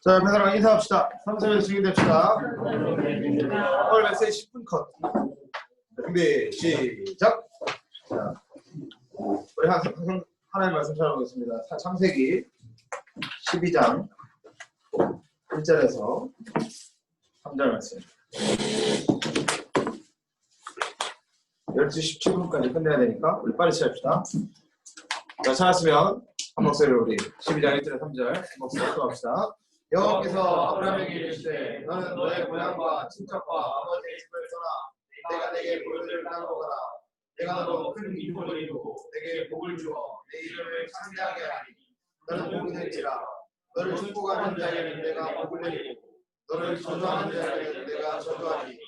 자, 배사랑 인사합시다. 3세에 증인됩시다. 오늘 메시지 10분 컷. 준비, 시작. 자, 우리 한, 한, 하나의 말씀 찾아보겠습니다. 사- 창세기 12장 1절에서 3절 말씀. 12시 17분까지 끝내야 되니까 우리 빨리 시작합시다. 자, 찾았으면 한 목소리로 우리 12장 1절에 3절 한 목소리 또 합시다. 여호와께서 아브라함에게 이르시되 너는 너의 고향과 친척과 아버지의 집을 떠나 내가 내게 보여줄 땅으로 가라. 내가 너로 큰 이름을 이루고 내게 복을 주어 내 이름을 창대하게 하리니 너는 복이 될지라. 너를 축복하는 자에게는 내가 복을 내리고 너를 저주하는 자에게는 내가 저주하리니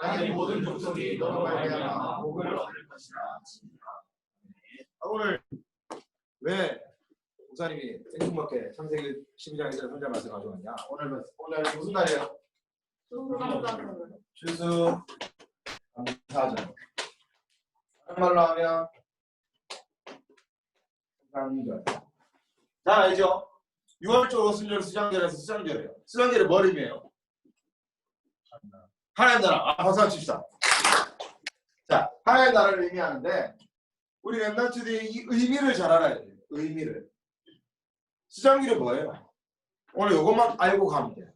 땅의 모든 족속이 너로 말미암아 복을 얻을 것이라 아, 오늘 왜 목사님이 생뚱맞게 창세기 12장에서 혼자 말씀 가져왔냐? 오늘 몇- 오늘 무슨 날이에요? 추수 감사절. 다른 말로 하면 감사절. 자 알죠? 6월절 오순절 수장절에서 수장절이에요. 수장절의 머리이에요. 하나님 나라. 아, 박수 칩시다. 자, 하나님 나라를 의미하는데 우리 랩런트들이 이 의미를 잘 알아야 돼요. 의미를. 수장일이 뭐예요? 오늘 이것만 알고 가면 돼요.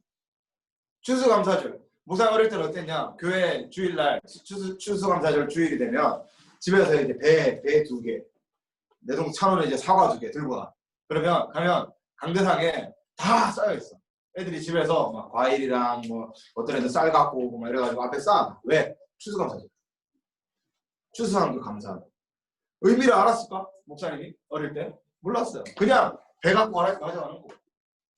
추수감사절. 목사 어릴 때는 어땠냐? 교회 주일날 추수, 추수감사절 주일이 되면 집에서 이제 배, 배 두 개, 내동 찬원에 이제 사과 두 개 들고 가. 그러면 가면 강대상에 다 쌓여 있어. 애들이 집에서 막 과일이랑 뭐 어떤 애들 쌀 갖고 오고 막 이래가지고 앞에 쌓아. 왜? 추수감사절. 추수한 그 감사. 의미를 알았을까? 목사님이 어릴 때 몰랐어요. 그냥 배 갖고 가라니까 가져가는 거고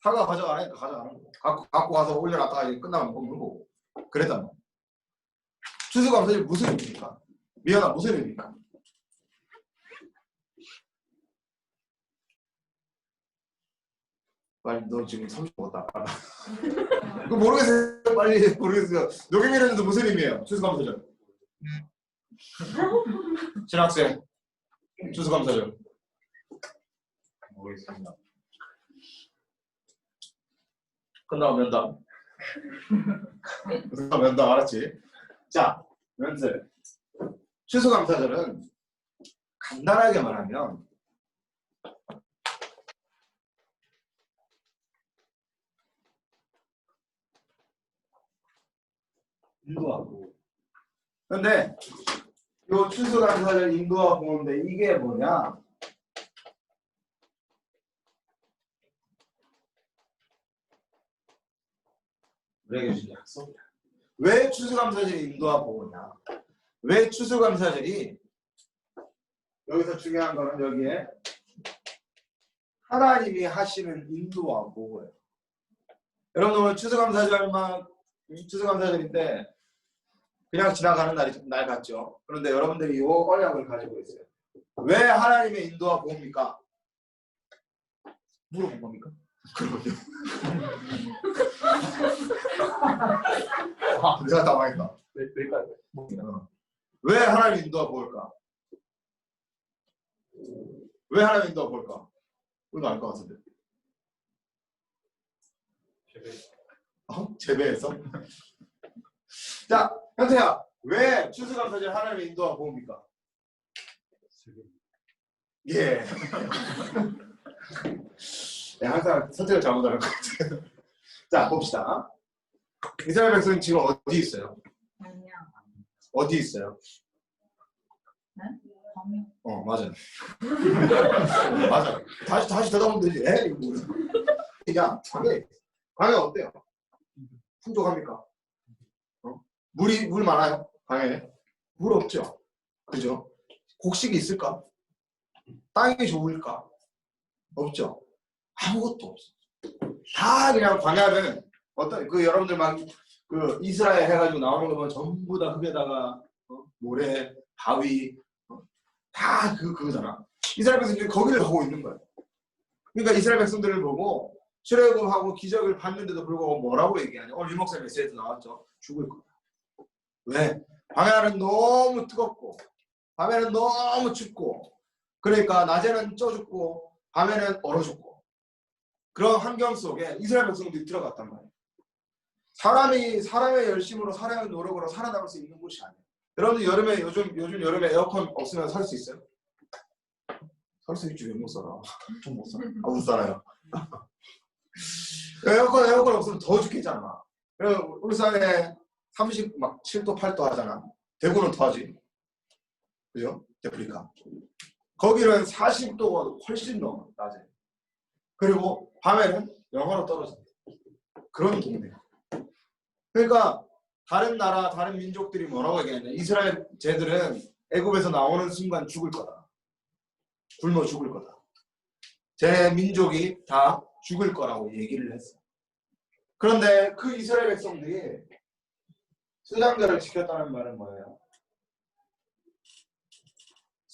사과 가져가라니까 가져가는 거고 갖고, 갖고 가서 올려놨다가 이제 끝나면 먹는 거고 그랬단 말이야 추수감사절 무슨 의미입니까? 미연아 무슨 의미입니까? 빨리 너 지금 30 먹었다. 그거 모르겠어요 빨리 모르겠어요 노경이라는 무슨 의미예요? 추수감사절 신학생 추수감사절 모르겠습니다. 끝나고 면담. 끝나고 면담 알았지? 자, 면접. 추수감사절은 간단하게 말하면 인도하고. 근데 요 추수감사절 인도하고 보는데 이게 뭐냐? 우리에게 주신 약속이야. 왜 추수감사절이 인도와 보호냐? 왜 추수감사절이 여기서 중요한 거는 여기에 하나님이 하시는 인도와 보호예요. 여러분 오늘 추수감사절만 추수감사절인데 그냥 지나가는 날이 날 같죠. 그런데 여러분들이 이 언약을 가지고 있어요. 왜 하나님의 인도와 보호입니까? 물어본 겁니까? 그러군요. 아, 내가 당황했다. 왜일까요? 어. 왜 하나님 인도가 볼까? 왜 하나님 인도가 볼까? 우리도 알 것 같은데. 어? 재배해서? 자, 현태야. 왜 추수감사절 하나님의 인도가 보입니까? 예. 네, 항상 선택을 잘못하는 것 같아요. 자, 봅시다. 이스라엘 백성 지금 어디 있어요? 어디 있어요? 범위. 어 맞아. 맞아. 다시 다시 대답하면 되지. 에 이거 뭐야? 야 광해 광해 어때요? 풍족합니까? 어? 물이 물 많아요? 광해 물 없죠. 그죠? 곡식이 있을까? 땅이 좋을까? 없죠. 아무것도 없어. 다 그냥 광야는 어떤 그 여러분들 막 그 이스라엘 해가지고 나오는 거 보면 전부 다 흙에다가 어? 모래, 바위 다 그, 그거잖아. 이스라엘 백성들이 거기를 가고 있는 거야. 그러니까 이스라엘 백성들을 보고 출애굽하고 기적을 봤는데도 불구하고 뭐라고 얘기하냐. 오늘 유목사 메시지에도 나왔죠. 죽을 거야. 왜? 광야는 너무 뜨겁고 밤에는 너무 춥고 그러니까 낮에는 쪄 죽고 밤에는 얼어 죽고 그런 환경 속에 이스라엘 백성들이 들어갔단 말이에요. 사람이 사람의 열심으로 사람의 노력으로 살아남을 수 있는 곳이 아니에요. 여러분들 여름에 요즘 요즘 여름에 에어컨 없으면 살 수 있어요? 살 수 있지 왜 못 살아? 좀 못 살아. 아, 못 살아요. 에어컨 에어컨 없으면 더 죽겠잖아. 울산에 30막 7도 8도 하잖아. 대구는 더 하지. 그죠? 데프리카. 거기는 40도가 훨씬 넘어 낮에. 그리고 밤에는 영하로 떨어져. 그런 동네. 그러니까 다른 나라, 다른 민족들이 뭐라고 얘기했냐? 이스라엘 쟤들은 애굽에서 나오는 순간 죽을 거다. 굶어 죽을 거다. 제 민족이 다 죽을 거라고 얘기를 했어. 그런데 그 이스라엘 백성들이 수장절을 지켰다는 말은 뭐예요?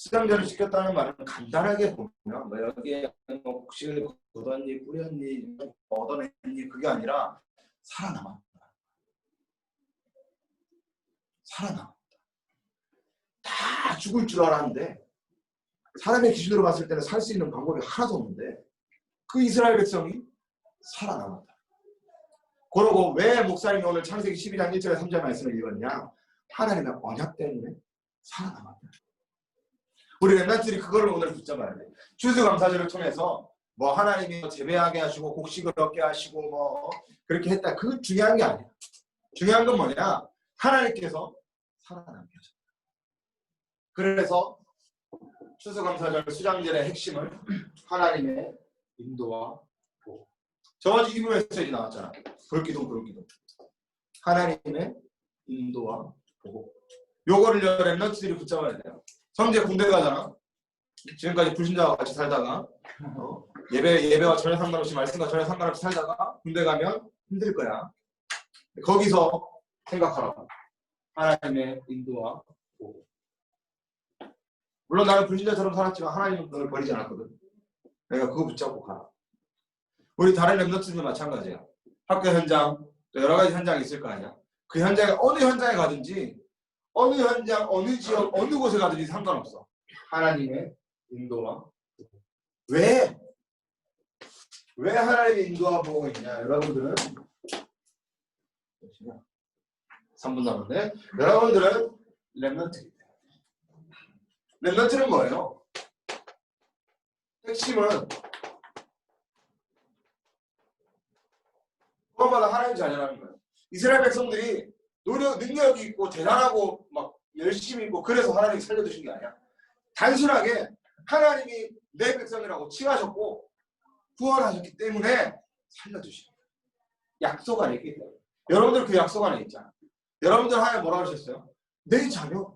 수장절을 지켰다는 말은 간단하게 보면 뭐 여기에 뭐 혹시 걷었니 뿌렸니 얻어냈니 그게 아니라 살아남았다. 살아남았다. 다 죽을 줄 알았는데 사람의 기준으로 봤을 때는 살 수 있는 방법이 하나도 없는데 그 이스라엘 백성이 살아남았다. 그러고 왜 목사님이 오늘 창세기 12장 1절에 3절 말씀을 읽었냐? 하나님의 언약 때문에 살아남았다. 우리 랩런트들이 그걸 오늘 붙잡아야 돼. 추수 감사절을 통해서 뭐 하나님이 재배하게 하시고 곡식을 얻게 하시고 뭐 그렇게 했다. 그건 중요한 게 아니야. 중요한 건 뭐냐? 하나님께서 살아남게 하셨다. 그래서 추수감사절 수장절의 핵심을 하나님의 인도와 보호. 저번 주 이부 메시지 나왔잖아. 불기둥 불기둥. 하나님의 인도와 보호. 요거를 랩런트들이 붙잡아야 돼요. 성재 군대 가잖아. 지금까지 불신자와 같이 살다가 어, 예배 예배와 전혀 상관없이 말씀과 전혀 상관없이 살다가 군대 가면 힘들 거야. 거기서 생각하라고. 하나님의 인도와 보호. 물론 나는 불신자처럼 살았지만 하나님은 너를 버리지 않았거든. 내가 그거 붙잡고 가라. 우리 다른 랩너트도 마찬가지야. 학교 현장, 또 여러 가지 현장이 있을 거 아니야. 그 현장에 어느 현장에 가든지 어느 현장, 어느 지역, 어느 곳에 가든지 상관없어. 하나님의 인도와 왜? 왜 하나님의 인도와 보고 있냐? 여러분들은 3분 남았네. 여러분들은 랩런트입니다. 랩런트는 뭐예요? 핵심은 그것마다 하나님 자녀라는 거예요. 이스라엘 백성들이 노력, 능력이 있고 대단하고 막 열심히 있고 그래서 하나님이 살려두신 게 아니야. 단순하게 하나님이 내 백성이라고 칭하셨고 구원하셨기 때문에 살려주신 거예요. 약속 안에 있기 때문에. 여러분들 그 약속 안에 있잖아. 여러분들 하나님 뭐라고 하셨어요? 내 자녀.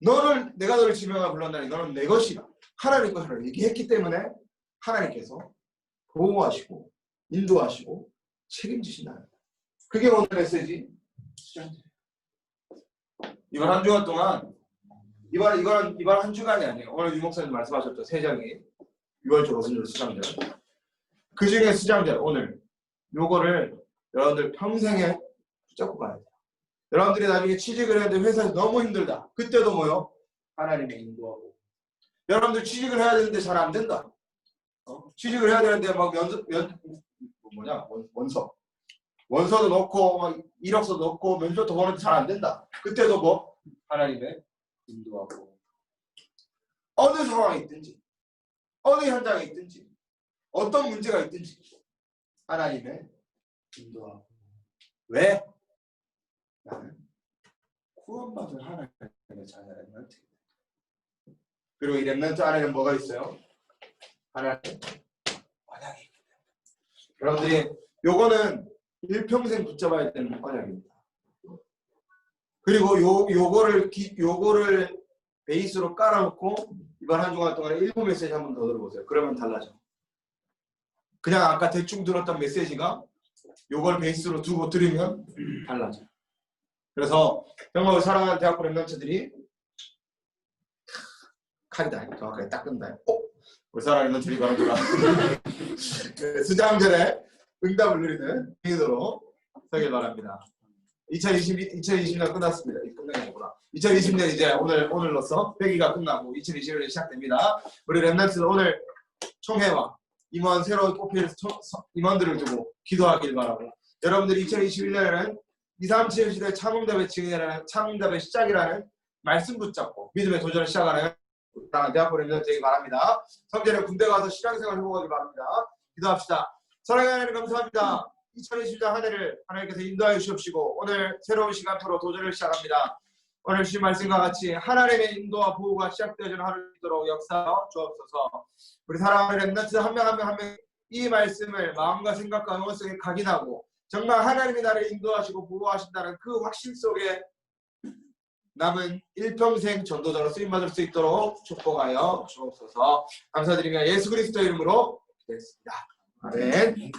너를 내가 너를 지명하 불렀나니 너는 내 것이다. 하나님 것이라고 얘기했기 때문에 하나님께서 보호하시고 인도하시고 책임지신다. 그게 오늘 메시지. 이번 한 주간 동안 이번 이번 이번 한 주간이 아니에요. 오늘 유 목사님 말씀하셨죠. 세 장이 6월절 오순절 수장절. 그 중에 수장절 오늘 요거를 여러분들 평생에 붙잡고 가야 돼요. 여러분들이 나중에 취직을 해야 되는데 회사에서 너무 힘들다. 그때도 뭐요? 하나님의 인도하고. 여러분들 취직을 해야 되는데 잘 안 된다. 어? 취직을 해야 되는데 막 연서 연 뭐냐 원, 원서 원서도 넣고 막 이력서 넣고 면접도 보는데 잘 안 된다. 그때도 뭐? 하나님의 인도하고. 어느 상황에 있든지 어느 현장에 있든지 어떤 문제가 있든지 하나님의 인도하고. 왜? 나는 구원받은 하나님의 자녀라 렘넌트 그리고 이 렘넌트 안에는 뭐가 있어요? 하나님 언약이 있기 때문에. 여러분들이 요거는 일평생 붙잡아야 되는 언약입니다. 그리고 요 요거를 기, 요거를 베이스로 깔아놓고 이번 한 주간 동안에 일부 메시지 한 번 더 들어보세요. 그러면 달라져. 그냥 아까 대충 들었던 메시지가 요걸 베이스로 두고 들으면 달라져. 그래서 우리 사랑하는 대학교 랩런트들이 칼이다. 정확하게 딱 끈다. 어? 우리 사랑하는 랩런트들이 바랍니다. 그 수장절에 응답을 누리는 기도로 서길 바랍니다. 2020, 2020년 끝났습니다. 끝난 거구나. 2020년 이제 오늘, 오늘로서 회기가 끝나고 2021년이 시작됩니다. 우리 랩런트 오늘 총회와 임원 새로 뽑힐 임원들을 두고 기도하길 바라고 여러분들이 2021년에는 2, 3, 7 시대 참음답의 증인이라는 참음답의 시작이라는 말씀 붙잡고 믿음의 도전을 시작하는 대학교를 면 되기 바랍니다. 성전에 군대 가서 신앙생활 해보길 바랍니다. 기도합시다. 사랑하는 하나님 감사합니다. 2020년 한 해를 하나님께서 인도하여 주시옵시고 오늘 새로운 시간표로 도전을 시작합니다. 오늘 주신 말씀과 같이 하나님의 인도와 보호가 시작되어지는 하루를 있도록 역사하여 주옵소서. 우리 사랑하는 랩너트 한명 한 명 한 명 이 말씀을 마음과 생각과 영혼 속에 각인하고 정말 하나님이 나를 인도하시고 보호하신다는 그 확신 속에 남은 일평생 전도자로 쓰임받을 수 있도록 축복하여 주옵소서. 감사드리며 예수 그리스도 이름으로 기도했습니다. 아멘.